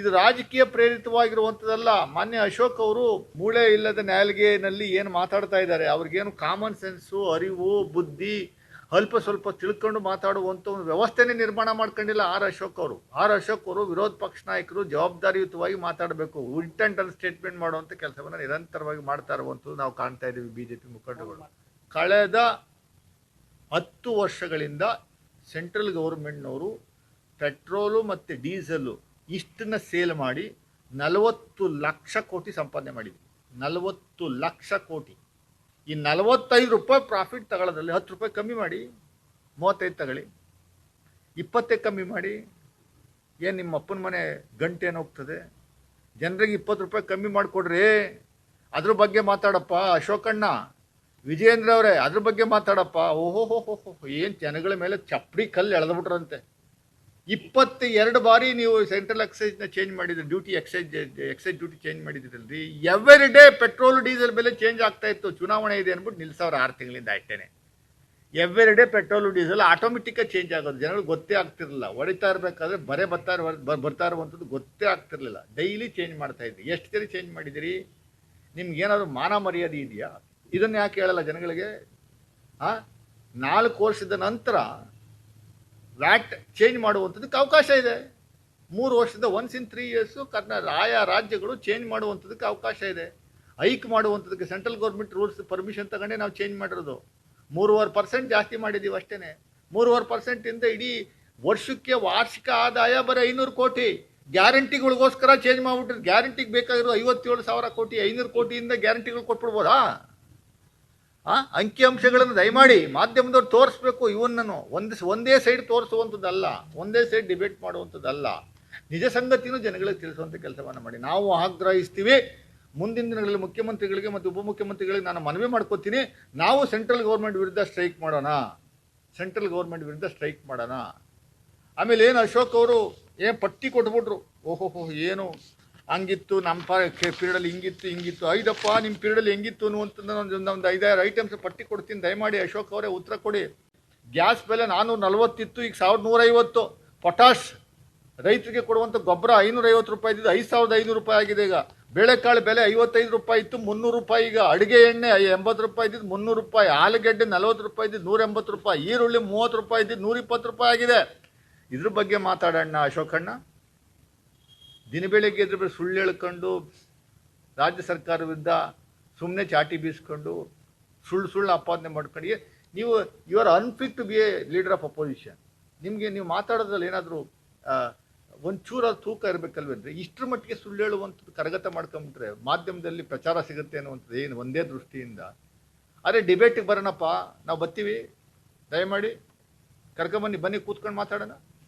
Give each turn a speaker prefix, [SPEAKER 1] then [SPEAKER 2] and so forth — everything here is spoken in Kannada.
[SPEAKER 1] ಇದು ರಾಜಕೀಯ ಪ್ರೇರಿತವಾಗಿರುವಂಥದ್ದಲ್ಲ ಮಾನ್ಯ ಅಶೋಕ್ ಅವರು ಮೂಳೆ ಇಲ್ಲದ ನ್ಯಾಯಾಲಯನಲ್ಲಿ ಏನು ಮಾತಾಡ್ತಾ ಇದ್ದಾರೆ? ಅವ್ರಿಗೇನು ಕಾಮನ್ ಸೆನ್ಸು ಅರಿವು, ಬುದ್ಧಿ, ಅಲ್ಪ ಸ್ವಲ್ಪ ತಿಳ್ಕೊಂಡು ಮಾತಾಡುವಂಥ ಒಂದು ವ್ಯವಸ್ಥೆನೇ ನಿರ್ಮಾಣ ಮಾಡ್ಕೊಂಡಿಲ್ಲ ಆರ್ ಅಶೋಕ್ ಅವರು. ಆರ್ ಅಶೋಕ್ ಅವರು ವಿರೋಧ ಪಕ್ಷ ನಾಯಕರು ಜವಾಬ್ದಾರಿಯುತವಾಗಿ ಮಾತಾಡಬೇಕು. ಇಂಟೆಂಟ್ ಸ್ಟೇಟ್ಮೆಂಟ್ ಮಾಡುವಂಥ ಕೆಲಸವನ್ನು ನಿರಂತರವಾಗಿ ಮಾಡ್ತಾ ಇರುವಂಥದ್ದು ನಾವು ಕಾಣ್ತಾ ಇದ್ದೀವಿ ಬಿಜೆಪಿ ಮುಖಂಡಗಳು ಕಳೆದ ಹತ್ತು ವರ್ಷಗಳಿಂದ ಸೆಂಟ್ರಲ್ ಗೌರ್ಮೆಂಟ್ನವರು ಪೆಟ್ರೋಲು ಮತ್ತು ಡೀಸೆಲ್ಲು ಇಷ್ಟನ್ನ ಸೇಲ್ ಮಾಡಿ ನಲವತ್ತು ಲಕ್ಷ ಕೋಟಿ ಸಂಪಾದನೆ ಮಾಡಿದ್ವಿ. ನಲವತ್ತು ಲಕ್ಷ ಕೋಟಿ. ಈ ನಲವತ್ತೈದು ರೂಪಾಯಿ ಪ್ರಾಫಿಟ್ ತಗೊಳ್ಳೋದ್ರಲ್ಲಿ ಹತ್ತು ರೂಪಾಯಿ ಕಮ್ಮಿ ಮಾಡಿ, ಮೂವತ್ತೈದು ತಗೊಳ್ಳಿ. ಇಪ್ಪತ್ತೈದು ಕಮ್ಮಿ ಮಾಡಿ. ಏನು ನಿಮ್ಮ ಅಪ್ಪನ ಮನೆ ಗಂಟೆ ಏನು ಹೋಗ್ತದೆ? ಜನರಿಗೆ ಇಪ್ಪತ್ತು ರೂಪಾಯಿ ಕಮ್ಮಿ ಮಾಡಿಕೊಡ್ರಿ. ಅದ್ರ ಬಗ್ಗೆ ಮಾತಾಡಪ್ಪ ಅಶೋಕಣ್ಣ ವಿಜಯೇಂದ್ರ ಅವರೇ, ಅದ್ರ ಬಗ್ಗೆ ಮಾತಾಡಪ್ಪ. ಓಹೋ ಹೋ ಹೋ ಏನು ಜನಗಳ ಮೇಲೆ ಚಪ್ಪಡಿ ಕಲ್ಲು ಎಳೆದ್ಬಿಟ್ರಂತೆ ಇಪ್ಪತ್ತ ಎರಡು ಬಾರಿ ನೀವು ಸೆಂಟ್ರಲ್ ಎಕ್ಸೈಸ್ನ ಚೇಂಜ್ ಮಾಡಿದ್ರಿ, duty excise excise duty change ಮಾಡಿದ್ರಲ್ರಿ? Every day petrol, diesel ಬೆಲೆ ಚೇಂಜ್ ಆಗ್ತಾ ಇತ್ತು. ಚುನಾವಣೆ ಇದೆ ಅಂದ್ಬಿಟ್ಟು ನಿಲ್ಸವ್ರ ಆರು ತಿಂಗಳಿಂದ ಆಯ್ತೇನೆ ಎವ್ರಿ ಡೇ ಪೆಟ್ರೋಲ್, ಡೀಸೆಲ್ ಆಟೋಮೆಟಿಕ್ಕಾಗಿ ಚೇಂಜ್ ಆಗೋದು. ಜನಗಳು ಗೊತ್ತೇ ಆಗ್ತಿರಲಿಲ್ಲ. ಹೊಡಿತಾ ಇರಬೇಕಾದ್ರೆ ಬರೇ ಬರ್ತಾ ಬರ್ತಾ ಇರುವಂಥದ್ದು ಗೊತ್ತೇ ಆಗ್ತಿರ್ಲಿಲ್ಲ. ಡೈಲಿ ಚೇಂಜ್ ಮಾಡ್ತಾ ಇದ್ರಿ ಎಷ್ಟು ಸರಿ ಚೇಂಜ್ ಮಾಡಿದಿರಿ ನಿಮ್ಗೆ ಏನಾದ್ರು ಮಾನ ಮರ್ಯಾದೆ ಇದೆಯಾ? ಇದನ್ನು ಯಾಕೆ ಹೇಳಲ್ಲ ಜನಗಳಿಗೆ? ಆ? ನಾಲ್ಕು ವರ್ಷದ ನಂತರ ವ್ಯಾಟ್ ಚೇಂಜ್ ಮಾಡುವಂಥದ್ದಕ್ಕೆ ಅವಕಾಶ ಇದೆ. ಮೂರು ವರ್ಷದ once in three years Karnataka ಆಯಾ ರಾಜ್ಯಗಳು ಚೇಂಜ್ ಮಾಡುವಂಥದ್ದಕ್ಕೆ ಅವಕಾಶ ಇದೆ. ಹೈಕ್ ಮಾಡುವಂಥದ್ದಕ್ಕೆ ಸೆಂಟ್ರಲ್ ಗೌರ್ಮೆಂಟ್ ರೂಲ್ಸ್ ಪರ್ಮಿಷನ್ ತಗೊಂಡೇ ನಾವು ಚೇಂಜ್ ಮಾಡಿರೋದು. ಮೂರುವರೆ ಪರ್ಸೆಂಟ್ ಜಾಸ್ತಿ ಮಾಡಿದ್ದೀವಿ ಅಷ್ಟೇ ಮೂರುವರೆ ಪರ್ಸೆಂಟಿಂದ ಇಡೀ ವರ್ಷಕ್ಕೆ ವಾರ್ಷಿಕ ಆದಾಯ ಬರೀ ಐನೂರು ಕೋಟಿ. ಗ್ಯಾರಂಟಿಗಳಿಗೋಸ್ಕರ ಚೇಂಜ್ ಮಾಡಿಬಿಟ್ರೆ. ಗ್ಯಾರಂಟಿಗೆ ಬೇಕಾಗಿರೋ ಐವತ್ತೇಳು ಸಾವಿರ ಕೋಟಿ, ಐನೂರು ಕೋಟಿಯಿಂದ ಗ್ಯಾರಂಟಿಗಳು ಕೊಟ್ಬಿಡ್ಬೋದಾ? ಆ ಅಂಕಿಅಂಶಗಳನ್ನು ದಯಮಾಡಿ ಮಾಧ್ಯಮದವ್ರು ತೋರಿಸ್ಬೇಕು, ಇವನ್ನನ್ನು. ಒಂದು ಒಂದೇ ಸೈಡ್ ತೋರಿಸುವಂಥದ್ದಲ್ಲ, ಒಂದೇ ಸೈಡ್ ಡಿಬೇಟ್ ಮಾಡುವಂಥದ್ದಲ್ಲ. ನಿಜ ಸಂಗತಿನೂ ಜನಗಳಿಗೆ ತಿಳಿಸುವಂಥ ಕೆಲಸವನ್ನು ಮಾಡಿ. ನಾವು ಆಗ್ರಹಿಸ್ತೀವಿ. ಮುಂದಿನ ದಿನಗಳಲ್ಲಿ ಮುಖ್ಯಮಂತ್ರಿಗಳಿಗೆ ಮತ್ತು ಉಪಮುಖ್ಯಮಂತ್ರಿಗಳಿಗೆ ನಾನು ಮನವಿ ಮಾಡ್ಕೋತೀನಿ. ನಾವು ಸೆಂಟ್ರಲ್ ಗೌರ್ಮೆಂಟ್ ವಿರುದ್ಧ ಸ್ಟ್ರೈಕ್ ಮಾಡೋಣ. ಸೆಂಟ್ರಲ್ ಗೌರ್ಮೆಂಟ್ ವಿರುದ್ಧ ಸ್ಟ್ರೈಕ್ ಮಾಡೋಣ. ಆಮೇಲೆ ಏನು ಅಶೋಕ್ ಅವರು ಏನು ಪಟ್ಟಿ ಕೊಟ್ಬಿಟ್ರು. ಓಹೋಹೋ, ಏನು? ಹಂಗಿತ್ತು, ನಮ್ಮ ಪೀರಿಯಡಲ್ಲಿ ಹಿಂಗಿತ್ತು ಹಿಂಗಿತ್ತು. ಐದಪ್ಪ ನಿಮ್ಮ ಪೀರಿಯಡಲ್ಲಿ ಹೆಂಗಿತ್ತು ಅನ್ನುವಂಥದ್ದು ಒಂದು ಒಂದು ಐದಾರು ಐಟಮ್ಸ್ ಪಟ್ಟಿ ಕೊಡ್ತೀನಿ. ದಯಮಾಡಿ ಅಶೋಕ್ ಅವರೇ ಉತ್ತರ ಕೊಡಿ. ಗ್ಯಾಸ್ ಬೆಲೆ ನಾನ್ನೂರ ನಲ್ವತ್ತಿತ್ತು ಈಗ ಸಾವಿರದ ನೂರೈವತ್ತು ಪೊಟಾಶ್ ರೈತರಿಗೆ ಕೊಡುವಂಥ ಗೊಬ್ಬರ ಐನೂರೈವತ್ತು ರೂಪಾಯಿ ಇದ್ದಿದ್ದು, ಐದು ಸಾವಿರದ ಐನೂರು ರೂಪಾಯಿ ಆಗಿದೆ ಈಗ. ಬೇಳೆಕಾಳು ಬೆಲೆ ಐವತ್ತೈದು ರೂಪಾಯಿ ಇತ್ತು, ಮುನ್ನೂರು ರೂಪಾಯಿ ಈಗ. ಅಡುಗೆ ಎಣ್ಣೆ ಎಂಬತ್ತು ರೂಪಾಯಿ ಇದ್ದಿದ್ದು, ಮುನ್ನೂರು ರೂಪಾಯಿ. ಆಲೂಗಡ್ಡೆ ನಲವತ್ತು ರೂಪಾಯಿ ಇದ್ದಿದ್ದು ನೂರ ಎಂಬತ್ತು ರೂಪಾಯಿ. ಈರುಳ್ಳಿ ಮೂವತ್ತು ರೂಪಾಯಿ ಇದ್ದಿದ್ದು ನೂರ ಇಪ್ಪತ್ತು ರೂಪಾಯಿ ಆಗಿದೆ. ಇದ್ರ ಬಗ್ಗೆ ಮಾತಾಡೋಣ ಅಶೋಕಣ್ಣ. ದಿನ ಬೆಳಗ್ಗೆ ಬಗ್ಗೆ ಸುಳ್ಳು ಹೇಳ್ಕೊಂಡು ರಾಜ್ಯ ಸರ್ಕಾರ ಸುಮ್ಮನೆ ಚಾಟಿ ಬೀಸ್ಕೊಂಡು ಸುಳ್ಳು ಸುಳ್ಳು ಆಪಾದನೆ ಮಾಡ್ಕೊಂಡು ನೀವು you are unfit to be a leader of opposition ನಿಮಗೆ ನೀವು ಮಾತಾಡೋದ್ರಲ್ಲಿ ಏನಾದರೂ ಒಂಚೂರ ತೂಕ ಇರಬೇಕಲ್ವೇನ್ರಿ ಇಷ್ಟರ ಮಟ್ಟಿಗೆ ಸುಳ್ಳು ಹೇಳುವಂಥದ್ದು ಕರಗತ ಮಾಡ್ಕೊಂಬಿಟ್ರೆ ಮಾಧ್ಯಮದಲ್ಲಿ ಪ್ರಚಾರ ಸಿಗುತ್ತೆ ಅನ್ನುವಂಥದ್ದು ಏನು ಒಂದೇ ದೃಷ್ಟಿಯಿಂದ. ಅರೆ ಡಿಬೇಟಿಗೆ ಬರೋಣಪ್ಪ, ನಾವು ಬರ್ತೀವಿ ದಯಮಾಡಿ ಕರ್ಕೊಂಬನ್ನಿ, ಬನ್ನಿ, ಕೂತ್ಕೊಂಡು ಮಾತಾಡೋಣ.